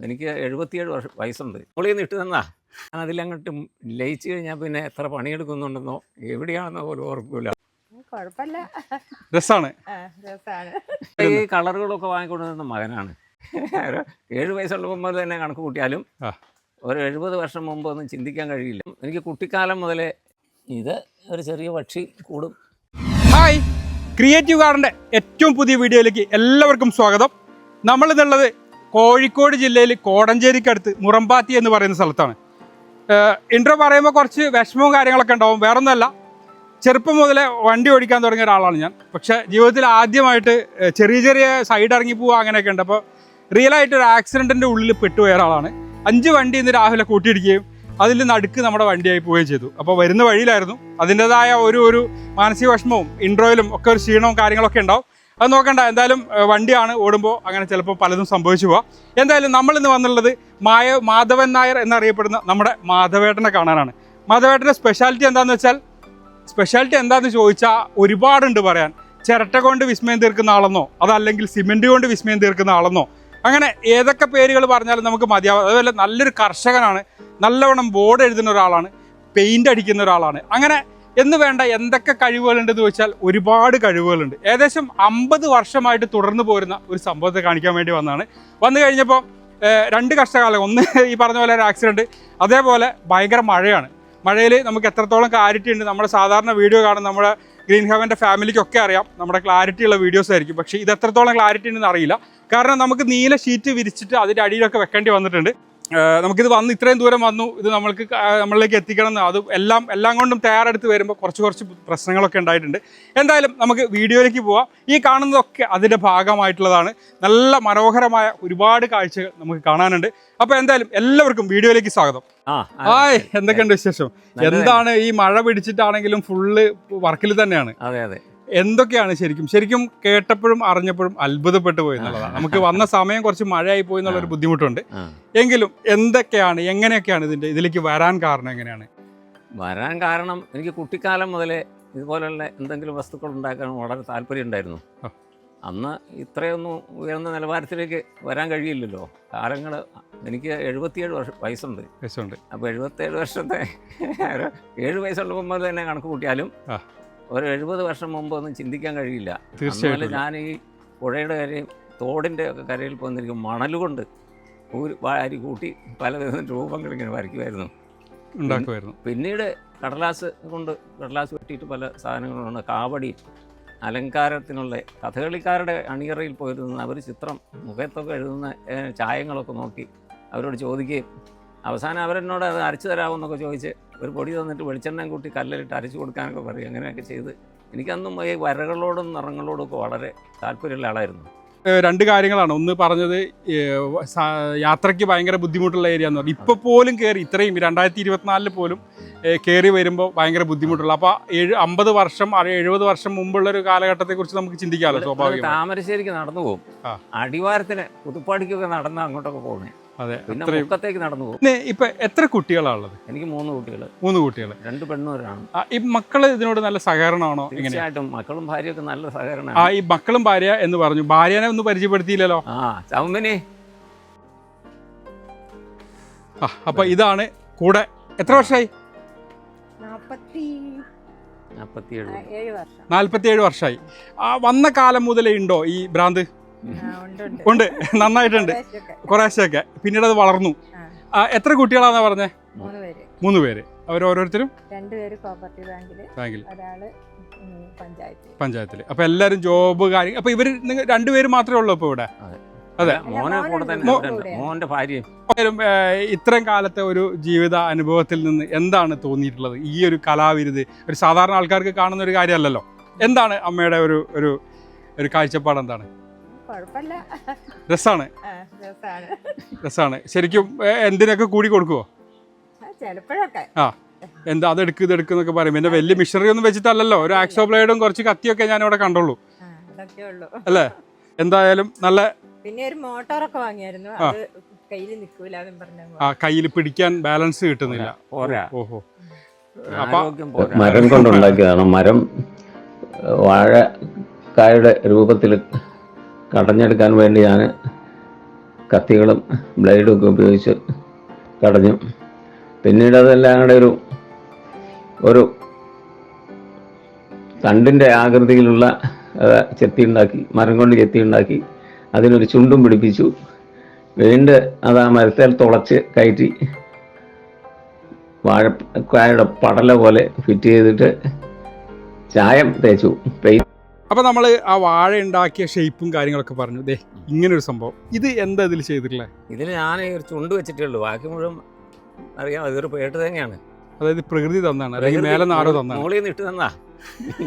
എനിക്ക് എഴുപത്തിയേഴ് വർഷം വയസ്സുണ്ട്. മുകളിൽ നിന്ന് ഇട്ട് തന്നാ. അതിലങ്ങോട്ട് ലയിച്ചു കഴിഞ്ഞാൽ പിന്നെ എത്ര പണിയെടുക്കുന്നുണ്ടെന്നോ എവിടെയാണെന്നോ പോലും ഓർക്കില്ല കുഴപ്പമില്ല രസമാണ് ആ, രസാണ്. ഈ കളറുകളൊക്കെ വാങ്ങിക്കൊണ്ടുവന്ന മകനാണ്. ഏഴു വയസ്സുള്ളപ്പോൾ മുതൽ തന്നെ കണക്ക് കൂട്ടിയാലും ആ. ഒരു എഴുപത് വർഷം മുമ്പ് ഒന്നും ചിന്തിക്കാൻ കഴിയില്ല. എനിക്ക് കുട്ടിക്കാലം മുതലേ ഇത് ഒരു ചെറിയ പക്ഷി കൂടും. ഹായ്! ക്രിയേറ്റീവ് ഗാർഡന്റെ ഏറ്റവും പുതിയ വീഡിയോയിലേക്ക് എല്ലാവർക്കും സ്വാഗതം. നമ്മളിതുള്ളത് കോഴിക്കോട് ജില്ലയിൽ കോടഞ്ചേരിക്കടുത്ത് മുറമ്പാത്തി എന്ന് പറയുന്ന സ്ഥലത്താണ്. ഇൻട്രോ പറയുമ്പോൾ കുറച്ച് വിഷമവും കാര്യങ്ങളൊക്കെ ഉണ്ടാവും. വേറൊന്നുമല്ല. ചെറുപ്പം മുതലേ വണ്ടി ഓടിക്കാൻ തുടങ്ങിയ ഒരാളാണ് ഞാൻ. പക്ഷേ ജീവിതത്തിൽ ആദ്യമായിട്ട് ചെറിയ ചെറിയ സൈഡ് ഇറങ്ങി പോവുക അങ്ങനെയൊക്കെ ഉണ്ട്. അപ്പോൾ റിയലായിട്ട് ഒരു ആക്സിഡന്റിന്റെ ഉള്ളിൽ പെട്ടുപോയ ഒരാളാണ്. അഞ്ച് വണ്ടി ഇന്ന് രാവിലെ കൂട്ടിയിടിക്കുകയും അതിൽ നടുക്ക് നമ്മുടെ വണ്ടിയായി പോവുകയും ചെയ്തു. അപ്പോൾ വരുന്ന വഴിയിലായിരുന്നു. അതിന്റെതായ ഒരു ഒരു മാനസിക വിഷമവും ഇൻട്രോയിലും ഒക്കെ ഒരു ക്ഷീണവും കാര്യങ്ങളൊക്കെ ഉണ്ടാവും. അത് നോക്കണ്ട എന്തായാലും വണ്ടിയാണ് ഓടുമ്പോൾ അങ്ങനെ ചിലപ്പോൾ പലതും സംഭവിച്ചു പോവാം. എന്തായാലും നമ്മളിന്ന് വന്നുള്ളത് മായ മാധവൻ നായർ എന്നറിയപ്പെടുന്ന നമ്മുടെ മാധവേട്ടനെ കാണാനാണ്. മാധവേട്ടന്റെ സ്പെഷ്യാലിറ്റി എന്താണെന്ന് വെച്ചാൽ സ്പെഷ്യാലിറ്റി എന്താണെന്ന് ചോദിച്ചാൽ ഒരുപാടുണ്ട് പറയാൻ. ചിരട്ട കൊണ്ട് വിസ്മയം തീർക്കുന്ന ആളെന്നോ അതല്ലെങ്കിൽ സിമെന്റ് കൊണ്ട് വിസ്മയം തീർക്കുന്ന ആളെന്നോ അങ്ങനെ ഏതൊക്കെ പേരുകൾ പറഞ്ഞാലും നമുക്ക് മതിയാവും. അതുപോലെ നല്ലൊരു കർഷകനാണ് നല്ലവണ്ണം ബോർഡ് എഴുതുന്ന ഒരാളാണ് പെയിന്റ് അടിക്കുന്ന ഒരാളാണ്. അങ്ങനെ എന്ന് വേണ്ട എന്തൊക്കെ കഴിവുകളുണ്ട് എന്ന് ചോദിച്ചാൽ ഒരുപാട് കഴിവുകളുണ്ട്. ഏകദേശം അമ്പത് വർഷമായിട്ട് തുടർന്നു പോരുന്ന ഒരു സംഭവത്തെ കാണിക്കാൻ വേണ്ടി വന്നതാണ്. വന്നു കഴിഞ്ഞപ്പോൾ രണ്ട് കഷ്ടകാലം. ഒന്ന് ഈ പറഞ്ഞ പോലെ ഒരു ആക്സിഡന്റ് അതേപോലെ ഭയങ്കര മഴയാണ്. മഴയിൽ നമുക്ക് എത്രത്തോളം ക്ലാരിറ്റി ഉണ്ട് നമ്മുടെ സാധാരണ വീഡിയോ കാണുന്ന നമ്മുടെ ഗ്രീൻ ഹവന്റെ ഫാമിലിക്കൊക്കെ അറിയാം. നമ്മുടെ ക്ലാരിറ്റി ഉള്ള വീഡിയോസ് ആയിരിക്കും. പക്ഷേ ഇത് എത്രത്തോളം ക്ലാരിറ്റി ഉണ്ടെന്ന് അറിയില്ല. കാരണം നമുക്ക് നീല ഷീറ്റ് വിരിച്ചിട്ട് അതിന്റെ അടിയിലൊക്കെ വെക്കേണ്ടി വന്നിട്ടുണ്ട്. നമുക്കിത് വന്ന് ഇത്രയും ദൂരം വന്നു. ഇത് നമ്മൾക്ക് നമ്മളിലേക്ക് എത്തിക്കണം എന്ന്. അത് എല്ലാം എല്ലാം കൊണ്ടും തയ്യാറെടുത്ത് വരുമ്പോൾ കുറച്ച് കുറച്ച് പ്രശ്നങ്ങളൊക്കെ ഉണ്ടായിട്ടുണ്ട്. എന്തായാലും നമുക്ക് വീഡിയോയിലേക്ക് പോവാം. ഈ കാണുന്നതൊക്കെ അതിന്റെ ഭാഗമായിട്ടുള്ളതാണ്. നല്ല മനോഹരമായ ഒരുപാട് കാഴ്ചകൾ നമുക്ക് കാണാനുണ്ട്. അപ്പോൾ എന്തായാലും എല്ലാവർക്കും വീഡിയോയിലേക്ക് സ്വാഗതം. ഹായ് എന്തൊക്കെയുണ്ട് വിശേഷം? എന്താണ് ഈ മഴ പിടിച്ചിട്ടാണെങ്കിലും ഫുള്ള് വർക്കിൽ തന്നെയാണ്. അതെ അതെ. എന്തൊക്കെയാണ് ശരിക്കും? ശരിക്കും കേട്ടപ്പോഴും അറിഞ്ഞപ്പോഴും അത്ഭുതപ്പെട്ടു പോയി എന്നുള്ളതാണ്. നമുക്ക് വന്ന സമയം കുറച്ച് മഴയായി പോയി എന്നുള്ള ഒരു ബുദ്ധിമുട്ടുണ്ട്. എങ്കിലും എന്തൊക്കെയാണ് എങ്ങനെയൊക്കെയാണ് ഇതിന്റെ ഇതിലേക്ക് വരാൻ കാരണം എങ്ങനെയാണ്? വരാൻ കാരണം എനിക്ക് കുട്ടിക്കാലം മുതലേ ഇതുപോലെയുള്ള എന്തെങ്കിലും വസ്തുക്കൾ ഉണ്ടാക്കാൻ വളരെ താല്പര്യം ഉണ്ടായിരുന്നു. അന്ന് ഇത്രയൊന്നും ഉയർന്ന നിലവാരത്തിലേക്ക് വരാൻ കഴിയില്ലല്ലോ. കാലങ്ങൾ എനിക്ക് എഴുപത്തിയേഴ് വർഷം വയസ്സുണ്ട്. വയസ്സുണ്ട്. അപ്പോൾ എഴുപത്തേഴ് വർഷത്തെ ഏഴ് വയസ്സുള്ളപ്പോൾ തന്നെ കണക്ക് കൂട്ടിയാലും. ഒരു എഴുപത് വർഷം മുമ്പ് ഒന്നും ചിന്തിക്കാൻ കഴിയില്ല. തീർച്ചയായും ഞാൻ ഈ പുഴയുടെ കരയും തോടിന്റെ ഒക്കെ കരയിൽ പോകുന്നിരിക്കും മണൽ കൊണ്ട് ഒരു വാരി കൂട്ടി പലവിധ രൂപങ്ങൾ ഇങ്ങനെ വരയ്ക്കുമായിരുന്നു. ഉണ്ടാക്കുമായിരുന്നു. പിന്നീട് കടലാസ് കൊണ്ട് കടലാസ് വെട്ടിയിട്ട് പല സാധനങ്ങളുണ്ട്. കാവടി അലങ്കാരത്തിനുള്ള കഥകളിക്കാരുടെ അണിയറയിൽ പോയിരുന്ന അവർ ചിത്രം മുഖത്തൊക്കെ എഴുതുന്ന ചായങ്ങളൊക്കെ നോക്കി അവരോട് ചോദിക്കുകയും അവസാനം അവരെന്നോട് അത് അരച്ചു തരാമെന്നൊക്കെ ചോദിച്ച് ഒരു പൊടി തന്നിട്ട് വെളിച്ചെണ്ണയും കൂട്ടി കല്ലിലിട്ട് അരച്ചു കൊടുക്കാനൊക്കെ പറയും. അങ്ങനെയൊക്കെ ചെയ്ത് എനിക്കന്നും ഈ വരകളോടും നിറങ്ങളോടും ഒക്കെ വളരെ താല്പര്യമുള്ള ആളായിരുന്നു. രണ്ട് കാര്യങ്ങളാണ്. ഒന്ന് പറഞ്ഞത് യാത്രയ്ക്ക് ഭയങ്കര ബുദ്ധിമുട്ടുള്ള ഏരിയ എന്ന് പറഞ്ഞു ഇപ്പോൾ പോലും കയറി ഇത്രയും രണ്ടായിരത്തി ഇരുപത്തിനാലിൽ പോലും കയറി വരുമ്പോൾ ഭയങ്കര ബുദ്ധിമുട്ടുള്ള അപ്പോൾ ഏഴ് അമ്പത് വർഷം എഴുപത് വർഷം മുമ്പുള്ള ഒരു കാലഘട്ടത്തെക്കുറിച്ച് നമുക്ക് ചിന്തിക്കാമല്ലോ സ്വാഭാവികം താമരശ്ശേരിക്ക് നടന്നു പോകും. അടിവാരത്തിന് പുതുപ്പാടിക്കൊക്കെ നടന്ന് അങ്ങോട്ടൊക്കെ പോകണേ അതെ പിന്നെ മുക്കത്തേക്ക് നടന്നു പോകും. ഇപ്പൊ എത്ര കുട്ടികളാണ് ഉള്ളത്? എനിക്ക് മൂന്ന് കുട്ടികൾ മൂന്ന് കുട്ടികൾ രണ്ട് പെണ്ണൂരാണ് ഈ മക്കൾ ഇതിനോട് നല്ല സഹകരണമാണോ തീർച്ചയായിട്ടും മക്കളും ഭാര്യയൊക്കെ നല്ല ആ ഈ മക്കളും ഭാര്യ എന്ന് പറഞ്ഞു. ഭാര്യനെ ഒന്നും പരിചയപ്പെടുത്തിയില്ലല്ലോ? ആ ചൗമിനി ആ അപ്പൊ ഇതാണ് കൂടെ. എത്ര വർഷമായി നാൽപ്പത്തിയേഴ് വർഷമായി ആ വന്ന കാലം മുതലേ ഉണ്ടോ ഈ ഭ്രാന്ത്? ഉണ്ട് നന്നായിട്ടുണ്ട്. കുറേശ്ശൊക്കെ. കുറേശ്ശൊക്കെ പിന്നീട് അത് വളർന്നു. എത്ര കുട്ടികളാന്നാ പറഞ്ഞേ? മൂന്ന് പേര്. അവർ ഓരോരുത്തരും? രണ്ടുപേര് കോപ്പറേറ്റീവ് ബാങ്കിൽ. ഒരാൾ പഞ്ചായത്തിൽ പഞ്ചായത്തിൽ അപ്പൊ എല്ലാരും ജോബ് കാര്യം അപ്പൊ ഇവർ നിങ്ങൾ രണ്ടുപേരും മാത്രമേ ഉള്ളൂ ഇപ്പൊ ഇവിടെ? അതെ. മോനെ കൂടെ തന്നെ ഉണ്ട്. മോന്റെ ഭാര്യയും. ഇത്രയും കാലത്തെ ഒരു ജീവിത അനുഭവത്തിൽ നിന്ന് എന്താണ് തോന്നിയിട്ടുള്ളത്? ഈ ഒരു കലാവിരുത് ഒരു സാധാരണ ആൾക്കാർക്ക് കാണുന്ന ഒരു കാര്യമല്ലല്ലോ. എന്താണ് അമ്മയുടെ ഒരു ഒരു ഒരു കാഴ്ചപ്പാട് എന്താണ്? കുഴപ്പമില്ല. രസാണ്. രസാണ്. രസാണ്. ശരിക്കും എന്തിനൊക്കെ കൂടി കൊടുക്കുവോ? ആ, എന്താ അതെടുക്ക് ഇതെടുക്കുന്നൊക്കെ പറയും. പിന്നെ വലിയ മിഷനറി ഒന്നും വെച്ചിട്ടല്ലല്ലോ. ഒരു ആക്സോ ബ്ലേഡും കുറച്ച് കത്തിയൊക്കെ ഞാൻ ഇവിടെ കണ്ടുള്ളൂ അതൊക്കെ ഉള്ളു. അല്ലേ? എന്തായാലും നല്ല പിന്നെ ഒരു മോട്ടോറൊക്കെ വാങ്ങിയായിരുന്നു. ആ. അത് കയ്യിൽ നിൽക്കൂല ആ കയ്യിൽ പിടിക്കാൻ ബാലൻസ് കിട്ടുന്നില്ല. ഓഹോ. മരം കൊണ്ടുണ്ടാക്കിയതാണ്. മരം വാഴക്കായുടെ രൂപത്തിൽ കടഞ്ഞെടുക്കാൻ വേണ്ടി ഞാൻ കത്തികളും ബ്ലേഡും ഒക്കെ ഉപയോഗിച്ച് കടഞ്ഞു. പിന്നീട് അതെല്ലാം കൂടെ ഒരു ഒരു തണ്ടിന്റെ ആകൃതിയിലുള്ള ചെത്തി ഉണ്ടാക്കി മരം കൊണ്ട് ചെത്തി ഉണ്ടാക്കി അതിനൊരു ചുണ്ടും പിടിപ്പിച്ചു. വീണ്ട് അത് ആ മരത്തേൽ തുളച്ച് കയറ്റി വാഴക്കായുടെ പടല പോലെ ഫിറ്റ് ചെയ്തിട്ട് ചായം തേച്ചു. പെയിൻ അപ്പോൾ നമ്മൾ ആ വാഴ ഉണ്ടാക്കിയ ഷേപ്പും കാര്യങ്ങളൊക്കെ പറഞ്ഞു. ദേ ഇങ്ങനൊരു സംഭവം. ഇത് എന്താ ഇതിൽ ചെയ്തിട്ടുള്ളത് ഇതിൽ ഞാൻ ഒരു ചുണ്ട് വെച്ചിട്ടേ ഉള്ളൂ. ബാക്കി മുഴുവൻ അറിയാം. ഇതൊരു പേട്ട് തന്നെയാണ് അതായത് പ്രകൃതി തന്നാണ്. അല്ലെങ്കിൽ മേലെ നാടോ തന്നാണ്. മുകളിൽ നിന്ന് ഇട്ട് തന്നാ.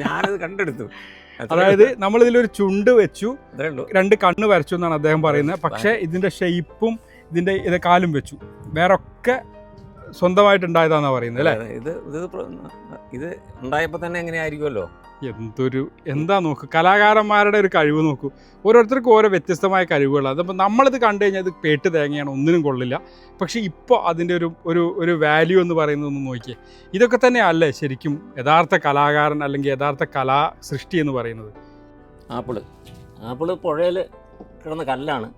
ഞാനത് കണ്ടെടുത്തു. അതായത് നമ്മൾ ഇതിലൊരു ചുണ്ട് വെച്ചു. രണ്ട് കണ്ണ് വരച്ചു എന്നാണ് അദ്ദേഹം പറയുന്നത്. പക്ഷേ ഇതിന്റെ ഷേപ്പും ഇതിന്റെ ഇത് കാലും വെച്ചു. വേറെ ഒക്കെ സ്വന്തമായിട്ട് ഉണ്ടായതാണെന്നാണ് പറയുന്നത് അല്ലേ? ഇത് ഇത് ഇത് ഉണ്ടായപ്പോൾ തന്നെ എങ്ങനെയായിരിക്കുമല്ലോ എന്തൊരു എന്താ നോക്ക് കലാകാരന്മാരുടെ ഒരു കഴിവ് നോക്കൂ. ഓരോരുത്തർക്കും ഓരോ വ്യത്യസ്തമായ കഴിവുകളാണ് അതിപ്പോൾ നമ്മളിത് കണ്ടു കഴിഞ്ഞാൽ ഇത് പേട്ട് തേങ്ങയാണ് ഒന്നിനും കൊള്ളില്ല. പക്ഷേ ഇപ്പോൾ അതിന്റെ ഒരു ഒരു ഒരു വാല്യൂ എന്ന് പറയുന്നത് ഒന്ന് നോക്കിയേ. ഇതൊക്കെ തന്നെ അല്ലേ ശരിക്കും യഥാർത്ഥ കലാകാരൻ അല്ലെങ്കിൽ യഥാർത്ഥ കലാ സൃഷ്ടി എന്ന് പറയുന്നത്? ആപ്പിൾ. ആപ്പിൾ പുഴയിൽ കിടന്ന കല്ലാണ്.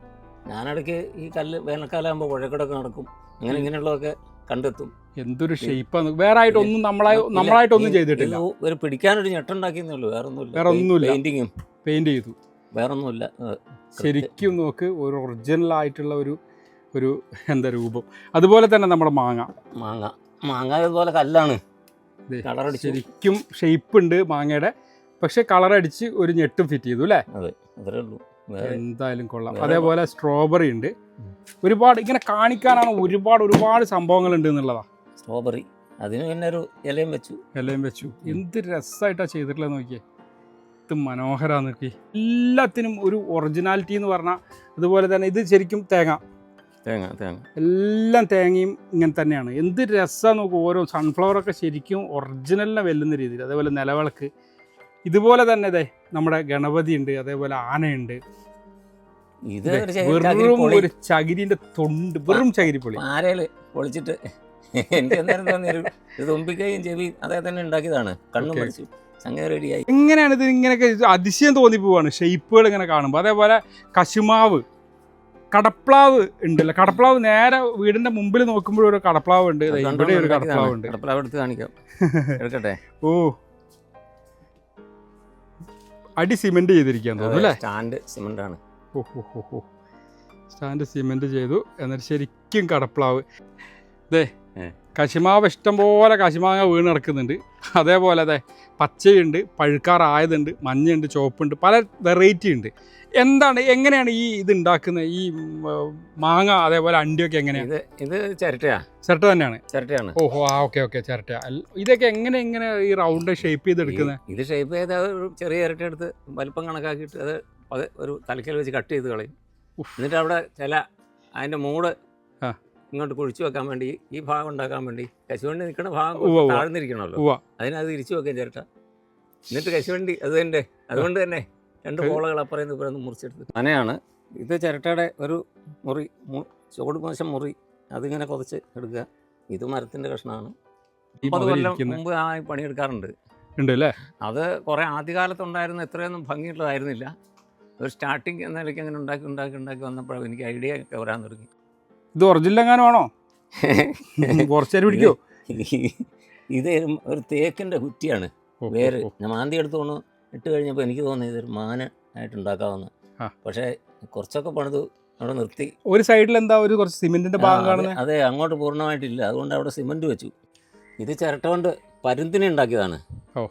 ഞാനിടയ്ക്ക് ഈ കല്ല് വേനൽക്കാലമാകുമ്പോൾ പുഴക്കിടക്ക് നടക്കും. അങ്ങനെ ഇങ്ങനെയുള്ളതൊക്കെ കണ്ടെത്തും. എന്തൊരു ഷേപ്പാണ് വേറെ ആയിട്ടൊന്നും നമ്മളായി നമ്മളായിട്ടൊന്നും ചെയ്തിട്ടില്ല. ഒരു പിടിക്കാനൊരു ഞെട്ടുണ്ടാക്കിയെന്നേ ഉള്ളൂ വേറെ ഒന്നുമില്ല. വേറെ ഒന്നുമില്ല. പെയിന്റിങ്ങും പെയിന്റ് ചെയ്തു വേറെ ഒന്നുമില്ല ശരിക്കും നോക്ക് ഒരു ഒറിജിനൽ ആയിട്ടുള്ള ഒരു ഒരു എന്താ രൂപം. അതുപോലെ തന്നെ നമ്മുടെ മാങ്ങ. മാങ്ങ. മാങ്ങ ഇതുപോലെ കല്ലാണ്. കളറടിച്ചു ശരിക്കും ഷേപ്പ് ഉണ്ട് മാങ്ങയുടെ. പക്ഷെ കളർ അടിച്ച് ഒരു ഞെട്ടും ഫിറ്റ് ചെയ്തു അല്ലേ? അതെ അത്രേ ഉള്ളൂ. എന്തായാലും കൊള്ളാം. അതേപോലെ സ്ട്രോബെറി ഉണ്ട്. ഒരുപാട് ഇങ്ങനെ കാണിക്കാനാണ് ഒരുപാട് ഒരുപാട് സംഭവങ്ങൾ ഉണ്ട് എന്നുള്ളതാ. സ്ട്രോബെറി അതിന് പിന്നെ ഒരു ഇലയും വെച്ചു. ഇലയും വെച്ചു. എന്ത് രസമായിട്ടാ ചെയ്തിട്ടുള്ളത് നോക്കിയേ. ഇത് മനോഹരാന്ന് നോക്കി എല്ലാത്തിനും ഒരു ഒറിജിനാലിറ്റി എന്ന് പറഞ്ഞാൽ അതുപോലെ തന്നെ ഇത് ശരിക്കും തേങ്ങ. തേങ്ങ തേങ്ങ. എല്ലാം തേങ്ങയും ഇങ്ങനെ തന്നെയാണ്. എന്ത് രസമാണ് നോക്കും. ഓരോ സൺഫ്ലവർ ഒക്കെ ശരിക്കും ഒറിജിനലിനെ വെല്ലുന്ന രീതിയിൽ. അതേപോലെ നിലവിളക്ക്. ഇതുപോലെ തന്നെ ഇതേ നമ്മുടെ ഗണപതി ഉണ്ട് അതേപോലെ ആനയുണ്ട്. ഇത് വെറും ഒരു ചകിരിന്റെ തൊണ്ട് വെറും ചകിരി പൊളി ആരേൽ പൊളിച്ചിട്ട്? എനിക്ക് അന്നേരം തോന്നിയൊരു തുമ്പിക്കൈയും ചെവി അതേ തന്നെ ഉണ്ടാക്കിയതാണ്. കണ്ണും. പഠിച്ചു എങ്ങനെയാണ് ഇത് ഇങ്ങനെയൊക്കെ അതിശയം തോന്നി പോവാണ്. ഷെയ്പ്പുകൾ ഇങ്ങനെ കാണുമ്പോൾ അതേപോലെ കശുമാവ് കടപ്ലാവ് ഉണ്ടല്ലോ. കടപ്ലാവ് നേരെ വീടിന്റെ മുമ്പിൽ നോക്കുമ്പോഴും ഒരു കടപ്ലാവ് ഉണ്ട് ഇവിടെ ഒരു കടപ്ലാവ് ഉണ്ട് കടപ്ലാവ് എടുത്ത് കാണിക്കാം. എടുക്കട്ടെ? ഓ. അടി സിമെന്റ് ചെയ്തിരിക്കാൻ തോന്നുന്നു അല്ലേ? സ്റ്റാൻഡ് സിമെന്റ് ആണ്. സ്റ്റാൻഡ് സിമെന്റ് ചെയ്തു. എന്നിട്ട് ശരിക്കും കടപ്ലാവ്. ദേ കശുമാവ് ഇഷ്ടംപോലെ കശുമാങ്ങ വീണ് കിടക്കുന്നുണ്ട്. അതേപോലെ അതെ പച്ചയുണ്ട് പഴുക്കാറായതുണ്ട് മഞ്ഞുണ്ട് ചുവപ്പുണ്ട് പല വെറൈറ്റി ഉണ്ട്. എന്താണ് എങ്ങനെയാണ് ഈ ഇത് ഉണ്ടാക്കുന്നത് ഈ മാങ്ങ അതേപോലെ അണ്ടിയൊക്കെ എങ്ങനെയാണ് ഇത് ചിരട്ടയാ. ചിരട്ട തന്നെയാണ്? ചിരട്ടയാണ്. ഓഹോ ആ ഓക്കെ ഓക്കെ ചിരട്ട. ഇതൊക്കെ എങ്ങനെ എങ്ങനെ ഈ റൗണ്ട് ഷേപ്പ് ചെയ്ത് എടുക്കുന്നത് ഇത് ഷേപ്പ് ചെയ്ത് ഒരു ചെറിയ ചിരട്ട എടുത്ത് വലിപ്പം കണക്കാക്കിയിട്ട് അത് ഒരു തലക്കൽ വെച്ച് കട്ട് ചെയ്ത് കളയും. എന്നിട്ട് അവിടെ ചില അതിന്റെ മൂട് ആ. ഇങ്ങോട്ട് കുഴിച്ചു വെക്കാൻ വേണ്ടി ഈ ഭാഗം ഉണ്ടാക്കാൻ വേണ്ടി കശുവണ്ടി നിൽക്കുന്ന ഭാഗം താഴ്ന്നിരിക്കണല്ലോ. താഴ്ന്നിരിക്കണമല്ലോ. അതിനത് തിരിച്ചു വെക്കാൻ ചേട്ടാ എന്നിട്ട് കശുവണ്ടി അത് തന്നെ അതുകൊണ്ട് തന്നെ രണ്ട് പോളകൾ അപ്പുറം ഇപ്പുറം മുറിച്ചെടുത്ത് അങ്ങനെയാണ് ഇത് ചിരട്ടയുടെ ഒരു മുറി ചുവട് മോശം മുറി അതിങ്ങനെ കുറച്ച് എടുക്കുക. ഇത് മരത്തിന്റെ കഷ്ണമാണ്. മുപ്പത് കൊല്ലം മുമ്പ് ആ പണിയെടുക്കാറുണ്ട്. ഉണ്ട് അല്ലേ അത് കുറേ ആദ്യകാലത്തുണ്ടായിരുന്ന എത്രയൊന്നും ഭംഗിയുള്ളതായിരുന്നില്ല. ഒരു സ്റ്റാർട്ടിങ് എന്ന നിലയ്ക്ക് അങ്ങനെ ഉണ്ടാക്കി ഉണ്ടാക്കി ഉണ്ടാക്കി വന്നപ്പോഴും എനിക്ക് ഐഡിയ ഒക്കെ വരാൻ തുടങ്ങി. ഇത് ഒറിജിനൽ ആണോ കുറച്ചേരം പിടിക്കോ. ഇത് ഒരു- തേക്കിന്റെ തേക്കിന്റെ കുറ്റിയാണ് വേറെ വേര്. ഞാൻ മാന്തി എടുത്തുകൊണ്ട് ഇട്ട് കഴിഞ്ഞപ്പോൾ എനിക്ക് തോന്നി ഇതൊരു മാന ആയിട്ട് ഉണ്ടാക്കാവുന്ന. പക്ഷേ കുറച്ചൊക്കെ പണിത് അവിടെ നിർത്തി. ഒരു സൈഡിൽ എന്താ ഒരു കുറച്ച് സിമെന്റിന്റെ ഭാഗം അത് കാണുന്നത് അതെ അങ്ങോട്ട് പൂർണമായിട്ടില്ല. അതുകൊണ്ട് അവിടെ സിമെന്റ് വെച്ചു. ഇത് ചിരട്ട കൊണ്ട് പരുന്തിനെ ഉണ്ടാക്കിയതാണ്. ഓ.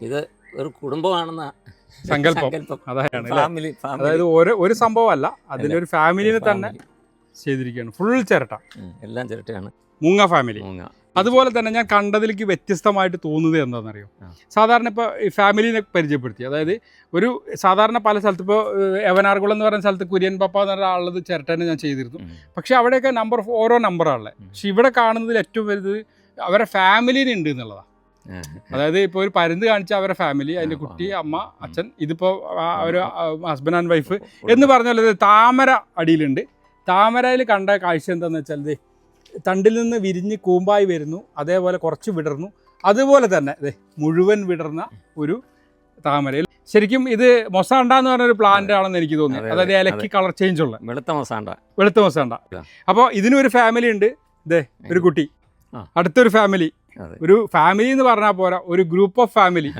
ഇത് ഒരു കുടുംബമാണെന്ന സങ്കല്പം. അതായത് ഒരു സംഭവമല്ല അതിന്റെ ഒരു ഫാമിലിനെ തന്നെ. ചെയ്തിരിക്കുകയാണ്. ഫുൾ ചിരട്ട. എല്ലാം ചിരട്ടയാണ്. മൂങ്ങ ഫാമിലി മുങ്ങ. അതുപോലെ തന്നെ ഞാൻ കണ്ടതിലേക്ക് വ്യത്യസ്തമായിട്ട് തോന്നുന്നത് എന്താണെന്നറിയോ. സാധാരണ ഇപ്പോൾ ഈ ഫാമിലിനെ പരിചയപ്പെടുത്തി. അതായത് ഒരു സാധാരണ പല സ്ഥലത്ത് ഇപ്പോൾ എവനാർകുളം എന്ന് പറയുന്ന സ്ഥലത്ത് കുര്യൻ പപ്പ എന്ന് പറഞ്ഞ ആളുള്ളത് ചിരട്ടനെ ഞാൻ ചെയ്തിരുന്നു. പക്ഷേ അവിടെയൊക്കെ നമ്പർ ഓരോ നമ്പറാണല്ലേ ഉം. പക്ഷെ ഇവിടെ കാണുന്നതിൽ ഏറ്റവും വലുത് അവരെ ഫാമിലിന് ഉണ്ട് എന്നുള്ളതാണ് അതായത് ഇപ്പോൾ ഒരു പരുന്ത് കാണിച്ച അവരുടെ ഫാമിലി അതിന്റെ കുട്ടി അമ്മ അച്ഛൻ ഇതിപ്പോൾ ഒരു ഹസ്ബൻഡ് ആൻഡ് വൈഫ് എന്ന് പറഞ്ഞാൽ താമര അടിയിലുണ്ട്. താമരയിൽ കണ്ട കാഴ്ച എന്താണെന്ന് വെച്ചാൽ തണ്ടിൽ നിന്ന് വിരിഞ്ഞ് കൂമ്പായി വരുന്നു അതേപോലെ കുറച്ച് വിടർന്നു. അതുപോലെ തന്നെ ദേ മുഴുവൻ വിടർന്ന ഒരു താമരയിൽ. ശരിക്കും ഇത് മൊസാണ്ട എന്ന് പറഞ്ഞ ഒരു പ്ലാന്റ് ആണെന്ന് എനിക്ക് തോന്നി. അതായത് ഇലക്കി കളർ ചേഞ്ച് ഉള്ള. വെളുത്ത മൊസാണ്ട. വെളുത്ത മൊസാണ്ട. അപ്പോൾ ഇതിനൊരു ഫാമിലി ഉണ്ട് ഇതേ ഒരു കുട്ടി. അടുത്തൊരു ഫാമിലി ഒരു ഫാമിലി എന്ന് പറഞ്ഞാൽ പോരാ ഒരു ഗ്രൂപ്പ് ഓഫ് ഫാമിലി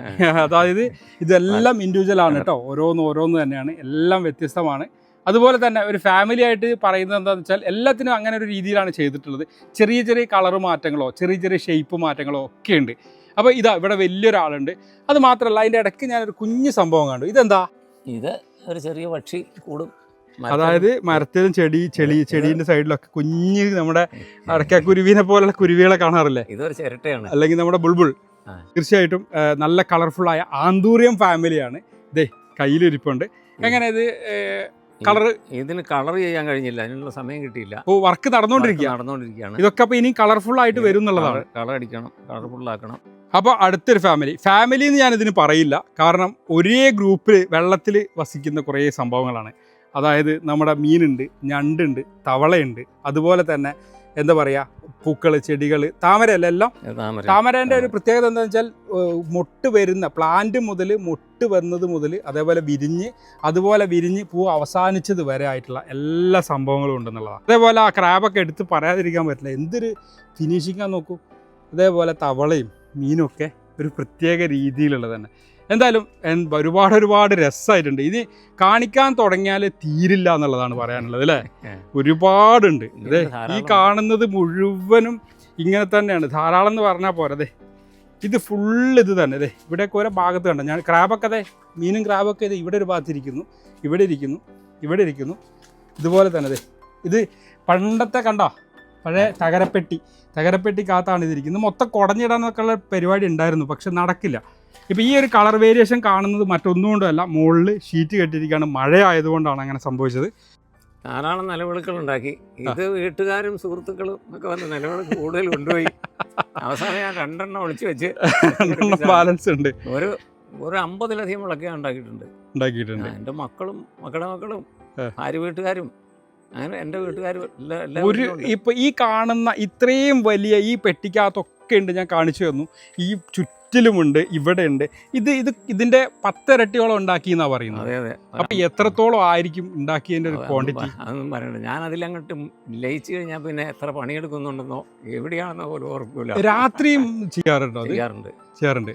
അതായത് ഇതെല്ലാം ഇൻഡിവിജ്വൽ ആണ് കേട്ടോ ഓരോന്ന് ഓരോന്ന് തന്നെയാണ്. എല്ലാം വ്യത്യസ്തമാണ്. അതുപോലെ തന്നെ ഒരു ഫാമിലി ആയിട്ട് പറയുന്നത് എന്താണെന്ന് വെച്ചാൽ എല്ലാത്തിനും അങ്ങനെ ഒരു രീതിയിലാണ് ചെയ്തിട്ടുള്ളത്. ചെറിയ ചെറിയ കളർ മാറ്റങ്ങളോ ചെറിയ ചെറിയ ഷേപ്പ് മാറ്റങ്ങളോ ഒക്കെ ഉണ്ട്. അപ്പോൾ ഇതാ ഇവിടെ വലിയൊരാളുണ്ട്. അത് മാത്രമല്ല അതിന്റെ ഇടയ്ക്ക് ഞാനൊരു കുഞ്ഞു സംഭവം കണ്ടു. ഇതെന്താ? ഇത് ഒരു ചെറിയ പക്ഷി കൂടും. അതായത് മരത്തിലും ചെടി ചെടി ചെടിന്റെ സൈഡിലൊക്കെ കുഞ്ഞ് നമ്മുടെ അടക്ക അടക്കാക്കുരുവിനെ പോലുള്ള കുരുവികളെ കാണാറില്ലേ? ഇതൊരു ചിരട്ടയാണ്. അല്ലെങ്കിൽ നമ്മുടെ ബുൾബുൾ. തീർച്ചയായിട്ടും നല്ല നല്ല കളർഫുള്ളായ ആന്തൂറിയം ഫാമിലിയാണ് ഇതേ കയ്യിലിരിപ്പുണ്ട്. എങ്ങനെ ഇത് കളർ ഇതിന് കളർ ചെയ്യാൻ കഴിഞ്ഞില്ല. അതിനുള്ള സമയം കിട്ടിയില്ല. ഓ വർക്ക് നടന്നുകൊണ്ടിരിക്കുക നടന്നുകൊണ്ടിരിക്കുകയാണ് ഇതൊക്കെ അപ്പോൾ ഇനി കളർഫുൾ ആയിട്ട് വരും എന്നുള്ളതാണ് കളർ അടിക്കണം കളർഫുൾ ആക്കണം അപ്പോൾ അടുത്തൊരു ഫാമിലി. ഫാമിലി എന്ന് ഞാനിതിന് പറയില്ല. കാരണം ഒരേ ഗ്രൂപ്പിൽ വെള്ളത്തിൽ വസിക്കുന്ന കുറേ സംഭവങ്ങളാണ്. അതായത് നമ്മുടെ മീനുണ്ട് ഞണ്ടുണ്ട് തവളയുണ്ട്. അതുപോലെ തന്നെ എന്താ പറയുക പൂക്കൾ ചെടികൾ താമരയല്ല എല്ലാം. താമര. താമരേന്റെ ഒരു പ്രത്യേകത എന്താണെന്ന് വെച്ചാൽ മുട്ട് വരുന്ന പ്ലാന്റ് മുതൽ മൊട്ട് വന്നത് മുതൽ അതേപോലെ വിരിഞ്ഞ് അതുപോലെ വിരിഞ്ഞ് പൂ അവസാനിച്ചത് വരെ ആയിട്ടുള്ള എല്ലാ സംഭവങ്ങളും ഉണ്ടെന്നുള്ളതാണ് അതേപോലെ ആ ക്രാബൊക്കെ എടുത്ത് പറയാതിരിക്കാൻ പറ്റില്ല. എന്തൊരു ഫിനിഷിങ്ങാൻ നോക്കൂ. അതേപോലെ തവളയും മീനും ഒക്കെ ഒരു പ്രത്യേക രീതിയിലുള്ളത് തന്നെ. എന്തായാലും ഒരുപാട് ഒരുപാട് രസമായിട്ടുണ്ട് ഇത് കാണിക്കാൻ തുടങ്ങിയാൽ തീരില്ല എന്നുള്ളതാണ് പറയാനുള്ളത് അല്ലേ. ഒരുപാടുണ്ട്. ഇത് ഈ കാണുന്നത് മുഴുവനും ഇങ്ങനെ തന്നെയാണ്. ധാരാളം എന്ന് പറഞ്ഞാൽ പോരതെ ഇത് ഫുള്ള് ഇത് തന്നെ അതെ ഇവിടെയൊക്കെ ഓരോ ഭാഗത്ത് കണ്ട? ഞാൻ ക്രാബൊക്കെ അതെ മീനും ക്രാബൊക്കെ ഇത് ഇവിടെ ഒരു ഭാഗത്തിരിക്കുന്നു. ഇവിടെ ഇരിക്കുന്നു. ഇവിടെ ഇരിക്കുന്നു. ഇതുപോലെ തന്നെ അതെ ഇത് പണ്ടത്തെ കണ്ടോ? പഴയ തകരപ്പെട്ടി. തകരപ്പെട്ടിക്കകത്താണ് ഇതിരിക്കുന്നത്. മൊത്തം കുടഞ്ഞിടാന്നൊക്കെ ഉള്ള പരിപാടി ഉണ്ടായിരുന്നു പക്ഷെ നടക്കില്ല. ഇപ്പോൾ ഈ ഒരു കളർ വേരിയേഷൻ കാണുന്നത് മറ്റൊന്നും കൊണ്ടല്ല. മുകളിൽ ഷീറ്റ് കെട്ടിയിരിക്കുകയാണ് മഴ ആയതുകൊണ്ടാണ് അങ്ങനെ സംഭവിച്ചത്. ധാരാളം നിലവിളക്കുകൾ ഉണ്ടാക്കി ഇത് വീട്ടുകാരും സുഹൃത്തുക്കളും ഒക്കെ വന്ന് നിലവിളക്ക് കൂടുതൽ കൊണ്ടുപോയി. അവസാനം ഞാൻ രണ്ടെണ്ണം ഒളിച്ചു വെച്ച് ബാലൻസ് ഉണ്ട്. ഒരു ഒരു അമ്പതിലധികം വിളക്ക് ഞാൻ ഉണ്ടാക്കിയിട്ടുണ്ട്. ഉണ്ടാക്കിയിട്ടുണ്ട് എന്റെ മക്കളും മക്കളുടെ മക്കളും. ഭാര്യ വീട്ടുകാരും അങ്ങനെ എന്റെ വീട്ടുകാരും എല്ലാ ഒരു ഇപ്പം ഈ കാണുന്ന ഇത്രയും വലിയ ഈ പെട്ടിക്കകത്തൊക്കെ ഉണ്ട് ഞാൻ കാണിച്ചു തന്നു. ഈ ചുറ്റിലുമുണ്ട് ഇവിടെ ഉണ്ട് ഇത് ഇത് ഇതിന്റെ പത്തിരട്ടിയോളം ഉണ്ടാക്കി എന്നാ പറയുന്നത്. അതെ അതെ. അപ്പൊ എത്രത്തോളം ആയിരിക്കും ഉണ്ടാക്കിയതിന്റെ ഒരു ക്വാണ്ടിറ്റി അതൊന്നും പറയണ്ട. ഞാൻ അതിലങ്ങോട്ട് ലയിച്ചു കഴിഞ്ഞാൽ പിന്നെ എത്ര പണിയെടുക്കുന്നുണ്ടെന്നോ എവിടെയാണെന്നോ പോലും ഓർക്കൂല. രാത്രിയും ചെയ്യാറുണ്ടോ അത്? ചെയ്യാറുണ്ട്. ചെയ്യാറുണ്ട്.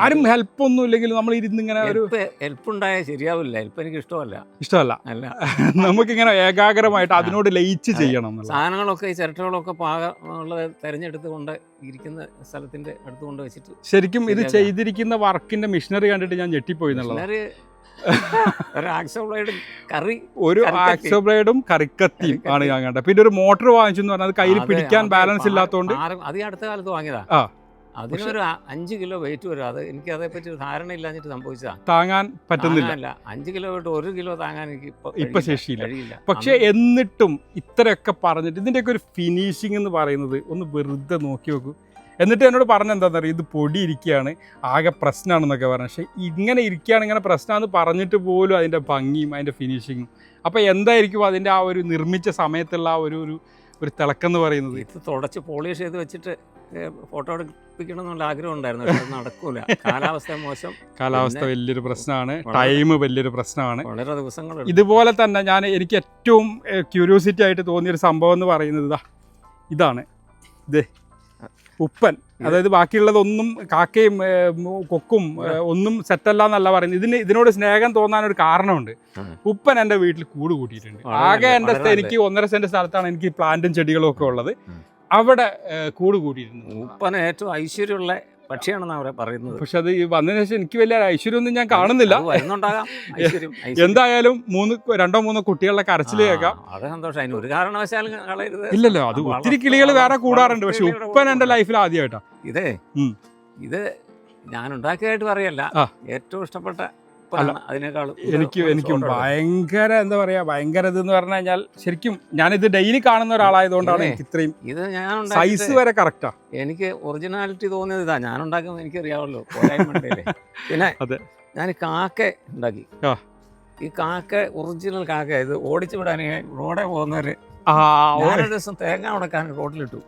ആരും ഹെൽപ്പ് ഒന്നും ഇല്ലെങ്കിൽ നമ്മൾ ഇരുന്ന് ഇങ്ങനെ ഒരു ഹെൽപ്പ് ഉണ്ടായാൽ ശരിയാവില്ല. ഹെൽപ്പ് എനിക്ക് ഇഷ്ടമല്ല. ഇഷ്ടമല്ല. അല്ല. നമുക്കിങ്ങനെ ഏകാഗ്രമായിട്ട് അതിനോട് ലയിച്ച് ചെയ്യണം സാധനങ്ങളൊക്കെ ഈ ചിരട്ടകളൊക്കെ പാകമുള്ളത് തിരഞ്ഞെടുത്ത് കൊണ്ട് ഇരിക്കുന്ന സ്ഥലത്തിന്റെ അടുത്ത് കൊണ്ട് വെച്ചിട്ട് ശരിക്കും ഇത് ചെയ്തിരിക്കുന്ന വർക്കിന്റെ മിഷനറി കണ്ടിട്ട് ഞാൻ ഞെട്ടിപ്പോയി എന്നുള്ളത്. ഒരു ആക്സോളായിട്ട് കറി ഒരു കറിക്കത്തി. ആക്സോബ്ലേഡും കറിക്കത്തിയും ആണ് ഞാൻ കണ്ടത്. പിന്നെ ഒരു മോട്ടോർ വാങ്ങിച്ചു പറഞ്ഞാൽ അത് കയ്യിൽ പിടിക്കാൻ ബാലൻസ് ഇല്ലാത്തതുകൊണ്ട് അത് ഈ അടുത്ത കാലത്ത് വാങ്ങിയതാ. അതിനൊരു അഞ്ച് കിലോ വെയിറ്റ് വരും. അത് എനിക്ക് അതേപ്പറ്റി ധാരണ ഇല്ലാഞ്ഞിട്ട് സംഭവിച്ചതാ. താങ്ങാൻ പറ്റുന്നില്ല. അഞ്ച് കിലോ വിട്ട് ഒരു കിലോ താങ്ങാൻ എനിക്ക് ഇപ്പൊ ശേഷിയില്ല. കഴിയില്ല. പക്ഷെ എന്നിട്ടും ഇത്രയൊക്കെ പറഞ്ഞിട്ട് ഇതിന്റെയൊക്കെ ഒരു ഫിനിഷിംഗ് എന്ന് പറയുന്നത് ഒന്ന് വെറുതെ നോക്കി നോക്കൂ. എന്നിട്ട് എന്നോട് പറഞ്ഞ എന്താണെന്ന് അറിയാം ഇത് പൊടി ഇരിക്കുകയാണ്. ആകെ പ്രശ്നമാണെന്നൊക്കെ പറഞ്ഞു. പക്ഷേ ഇങ്ങനെ ഇരിക്കുകയാണ് ഇങ്ങനെ പ്രശ്നമാണെന്ന് പറഞ്ഞിട്ട് പോലും അതിന്റെ ഭംഗിയും അതിന്റെ ഫിനിഷിങ്ങും അപ്പോൾ എന്തായിരിക്കും അതിന്റെ ആ ഒരു നിർമ്മിച്ച സമയത്തുള്ള ആ ഒരു ഒരു തിളക്കം എന്ന് പറയുന്നത്? ഇത് തുടച്ച് പോളിഷ് ചെയ്ത് വെച്ചിട്ട് ഫോട്ടോ എടുപ്പിക്കണം എന്നുള്ള ആഗ്രഹം ഉണ്ടായിരുന്നു പക്ഷെ അത് നടക്കൂല. കാലാവസ്ഥ മോശം. കാലാവസ്ഥ വലിയൊരു പ്രശ്നമാണ്. ടൈം വലിയൊരു പ്രശ്നമാണ്. വളരെ ദിവസങ്ങൾ ഇതുപോലെ തന്നെ ഞാൻ എനിക്ക് ഏറ്റവും ക്യൂരിയോസിറ്റി ആയിട്ട് തോന്നിയൊരു സംഭവം എന്ന് പറയുന്നത് ഇതാ. ഇതാണ്. ഇത് ഉപ്പൻ. അതായത് ബാക്കിയുള്ളതൊന്നും കാക്കയും കൊക്കും ഒന്നും സെറ്റല്ല എന്നല്ല പറയുന്നത്. ഇതിന് ഇതിനോട് സ്നേഹം തോന്നാൻ ഒരു കാരണമുണ്ട് ഉപ്പൻ എന്റെ വീട്ടിൽ കൂട് കൂട്ടിയിട്ടുണ്ട്. ആകെ എന്റെ എനിക്ക് ഒന്നര സെന്റ് സ്ഥലത്താണ് എനിക്ക് പ്ലാന്റും ചെടികളും ഒക്കെ ഉള്ളത്. അവിടെ കൂട് കൂടിയിരുന്നു ഉപ്പന ഏറ്റവും ഐശ്വര്യമുള്ള പക്ഷിയാണെന്ന് അവരെ പറയുന്നത്. പക്ഷെ അത് ഈ വന്നതിന് ശേഷം എനിക്ക് വലിയ ഐശ്വര്യമൊന്നും ഞാൻ കാണുന്നില്ല. വരുന്നുണ്ടാകാം. ഐശ്വര്യം. എന്തായാലും മൂന്ന് രണ്ടോ മൂന്നോ കുട്ടികളുടെ കരച്ചിൽ കേൾക്കാം. അത് സന്തോഷം. അതിന് ഒരു കാരണവശാലും കളയരുത്. ഇല്ലല്ലോ അത് ഒത്തിരി കിളികൾ വേറെ കൂടാറുണ്ട്. പക്ഷെ ഉപ്പൻ എന്റെ ലൈഫിൽ ആദ്യമായിട്ടാ. ഇതേ. ഇത് ഞാൻ ഉണ്ടാക്കിയതായിട്ട് പറയല്ല ഏറ്റവും ഇഷ്ടപ്പെട്ട അതിനേക്കാളും എനിക്ക് എനിക്കും ഭയങ്കര എന്താ പറയാ ഭയങ്കര ഇത് എന്ന് പറഞ്ഞു കഴിഞ്ഞാൽ ശരിക്കും ഞാനിത് ഡെയിലി കാണുന്ന ഒരാളായതുകൊണ്ടാണ് എനിക്ക് ഇത്രയും ഇത് ഞാൻ സൈസ് വരെ കറക്റ്റാ എനിക്ക് ഒറിജിനാലിറ്റി തോന്നിയത് ഇതാ ഞാൻ ഉണ്ടാക്കുന്നത് എനിക്കറിയാമല്ലോ പോരായ്മണ്ടല്ലേ പിന്നെ അതെ. ഞാൻ കാക്ക ഉണ്ടാക്കി. ഈ കാക്ക ഒറിജിനൽ കാക്ക ഇത് ഓടിച്ചു വിടാൻ റോഡെ പോകുന്നവര് ആ ഓരോ ഞാനൊരു ദിവസം തേങ്ങ ഉടക്കാൻ റോഡിലിട്ടു.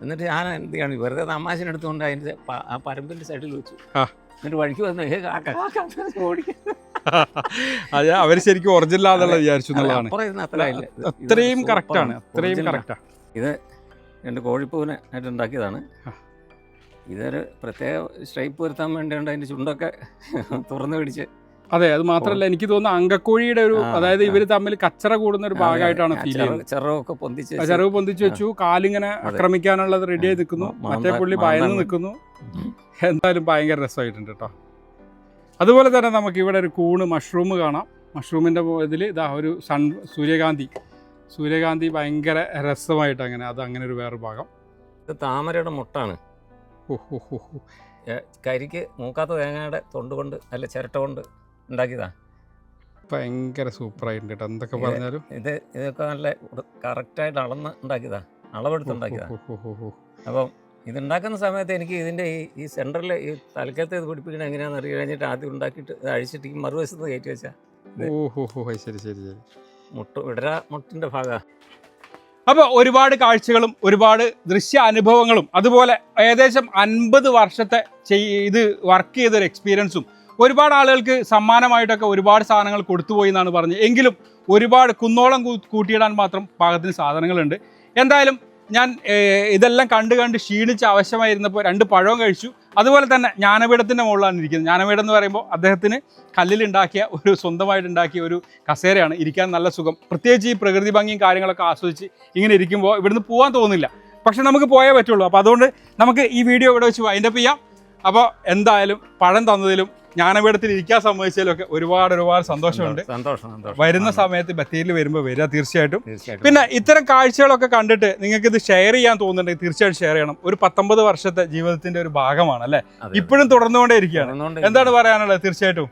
എന്നിട്ട് ഞാൻ എന്ത് ചെയ്യണം? വെറുതെ തമാശനെടുത്തുകൊണ്ട് അതിന്റെ ആ പരമ്പിന്റെ സൈഡിൽ വെച്ചു. ആ. എന്നിട്ട് വഴിക്ക് വന്നു ഏ കാക്ക കാക്ക. അത് അവർ ശരിക്കും ഒറിജിനൽ ആണെന്നുള്ള വിചാരിച്ചു എന്നുള്ളതാണ്. അത്രയും കറക്റ്റാണ് അത്രയും. കറക്റ്റാണ് ഇത് രണ്ട് കോഴിപ്പൂവിനെ ആയിട്ട് ഉണ്ടാക്കിയതാണ്. ഇതൊരു പ്രത്യേക സ്ട്രൈപ്പ് വരുത്താൻ വേണ്ടിയുണ്ട് അതിന്റെ ചുണ്ടൊക്കെ തുറന്നു പിടിച്ച്. അതെ അത് മാത്രമല്ല എനിക്ക് തോന്നുന്നു അങ്കക്കോഴിയുടെ ഒരു അതായത് ഇവർ ഇവർ തമ്മിൽ കച്ചറ കൂടുന്ന ഒരു ഭാഗമായിട്ടാണ് ഫീൽ ചെയ്യുന്നത്. ചെറവ് പൊന്തിച്ച് ആ ചെറുവ് പൊന്തിച്ച് വെച്ചു കാലിങ്ങനെ ആക്രമിക്കാനുള്ളത് റെഡി ആയി നിൽക്കുന്നു. മറ്റേ പുള്ളി ഭയന്ന് നിൽക്കുന്നു. എന്തായാലും ഭയങ്കര രസമായിട്ടുണ്ട് കേട്ടോ അതുപോലെ തന്നെ നമുക്ക് ഇവിടെ ഒരു കൂണ് മഷ്റൂം കാണാം. മഷ്റൂമിന്റെ ഇതിൽ ഇതാ ഒരു സൺ സൂര്യകാന്തി. സൂര്യകാന്തി ഭയങ്കര രസമായിട്ട് അങ്ങനെ അത് അങ്ങനെ ഒരു വേറെ ഭാഗം. ഇത് താമരയുടെ മുട്ടാണ്. കരിക്ക് മൂക്കാത്ത തേങ്ങയുടെ തൊണ്ട് കൊണ്ട് അല്ല ചിരട്ട കൊണ്ട് ഉണ്ടാക്കിയതാ? ഭയങ്കര സൂപ്പറായിട്ടുണ്ട് കേട്ടോ എന്തൊക്കെ പറഞ്ഞാലും. ഇത് ഇതൊക്കെ നല്ല കറക്റ്റായിട്ട് അളന്ന് ഉണ്ടാക്കിയതാ. അളവെടുത്ത് ഉണ്ടാക്കിയതാ. അപ്പം ഇതുണ്ടാക്കുന്ന സമയത്ത് എനിക്ക് ഇതിന്റെ ഈ ഈ സെന്ററിൽ ഈ തലക്കത്തെ ഇത് പിടിപ്പിക്കണത് എങ്ങനെയാണെന്ന് അറിയാൻ കഴിഞ്ഞിട്ട് ആദ്യം ഉണ്ടാക്കിയിട്ട് ഇത് അഴിച്ചിട്ട് ഈ മറുവശത്ത് കയറ്റി വെച്ചാൽ ഓ ഹോ ഹോ ഹോ, ശരി ശരി ശരി. മുട്ട വിടര മുട്ടിന്റെ ഭാഗമാണ് അപ്പോൾ ഒരുപാട് കാഴ്ചകളും ഒരുപാട് ദൃശ്യ അനുഭവങ്ങളും അതുപോലെ ഏകദേശം അൻപത് വർഷത്തെ ചെയ് ഇത് വർക്ക് ചെയ്തൊരു എക്സ്പീരിയൻസും ഒരുപാട് ആളുകൾക്ക് സമ്മാനമായിട്ടൊക്കെ ഒരുപാട് സാധനങ്ങൾ കൊടുത്തുപോയി എന്നാണ് പറഞ്ഞത്. എങ്കിലും ഒരുപാട് കുന്നോളം കൂട്ടിയിടാൻ മാത്രം പാകത്തിന് സാധനങ്ങളുണ്ട്. എന്തായാലും ഞാൻ ഇതെല്ലാം കണ്ട് കണ്ട് ക്ഷീണിച്ച് ആവശ്യമായിരുന്നപ്പോൾ രണ്ട് പഴവും കഴിച്ചു. അതുപോലെ തന്നെ ജ്ഞാനപീഠത്തിന്റെ മുകളിലാണ് ഇരിക്കുന്നത്. ജ്ഞാനപീഠം എന്ന് പറയുമ്പോൾ അദ്ദേഹത്തിന് കല്ലിലുണ്ടാക്കിയ ഒരു സ്വന്തമായിട്ട് ഉണ്ടാക്കിയ ഒരു കസേരയാണ്. ഇരിക്കാൻ നല്ല സുഖം. പ്രത്യേകിച്ച് ഈ പ്രകൃതി ഭംഗിയും കാര്യങ്ങളൊക്കെ ആസ്വദിച്ച് ഇങ്ങനെ ഇരിക്കുമ്പോൾ ഇവിടുന്ന് പോകാൻ തോന്നില്ല പക്ഷെ നമുക്ക് പോയേ പറ്റുള്ളൂ. അപ്പോൾ അതുകൊണ്ട് നമുക്ക് ഈ വീഡിയോ ഇവിടെ വെച്ച് വൈൻഡപ്പ് ചെയ്യാം. അപ്പോൾ എന്തായാലും പഴം തന്നതിലും ജ്ഞാനപീഠത്തിൽ ഇരിക്കാൻ സമ്മതിച്ചതിലും ഒക്കെ ഒരുപാട് ഒരുപാട് സന്തോഷമുണ്ട്. സന്തോഷം സന്തോഷം വരുന്ന സമയത്ത് ബത്തേരിയിൽ വരുമ്പോൾ വരിക തീർച്ചയായിട്ടും. പിന്നെ ഇത്തരം കാഴ്ചകളൊക്കെ കണ്ടിട്ട് നിങ്ങൾക്ക് ഇത് ഷെയർ ചെയ്യാൻ തോന്നുന്നുണ്ടെങ്കിൽ തീർച്ചയായിട്ടും ഷെയർ ചെയ്യണം. ഒരു പത്തൊമ്പത് വർഷത്തെ ജീവിതത്തിന്റെ ഒരു ഭാഗമാണ് അല്ലേ ഇപ്പോഴും തുടർന്നുകൊണ്ടേ ഇരിക്കുകയാണ് എന്താണ് പറയാനുള്ളത്? തീർച്ചയായിട്ടും.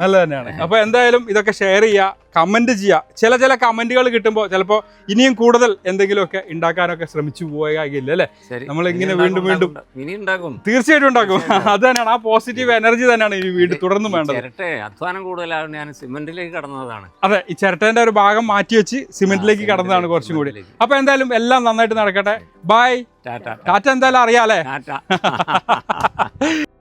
നല്ല തന്നെയാണ് അപ്പൊ എന്തായാലും ഇതൊക്കെ ഷെയർ ചെയ്യുക കമന്റ് ചെയ്യുക ചില ചില കമന്റുകൾ കിട്ടുമ്പോൾ ചിലപ്പോ ഇനിയും കൂടുതൽ എന്തെങ്കിലുമൊക്കെ ഉണ്ടാക്കാനൊക്കെ ശ്രമിച്ചു പോയാകില്ല അല്ലേ? നമ്മൾ ഇങ്ങനെ വീണ്ടും വീണ്ടും തീർച്ചയായിട്ടും ഉണ്ടാക്കും. അത് തന്നെയാണ്. ആ പോസിറ്റീവ് എനർജി തന്നെയാണ് ഈ വീട് തുടർന്നും വേണ്ടത്. അധ്വാനം കൂടുതലായതുകൊണ്ട് ഞാൻ സിമെന്റിലേക്ക് കടന്നതാണ്. അതെ ഈ ചിരട്ടേന്റെ ഒരു ഭാഗം മാറ്റി വെച്ച് സിമെന്റിലേക്ക് കടന്നതാണ് കുറച്ചും കൂടി. അപ്പൊ എന്തായാലും എല്ലാം നന്നായിട്ട് നടക്കട്ടെ. ബൈ ടാറ്റ. ടാറ്റ എന്തായാലും അറിയാലേ ടാറ്റ.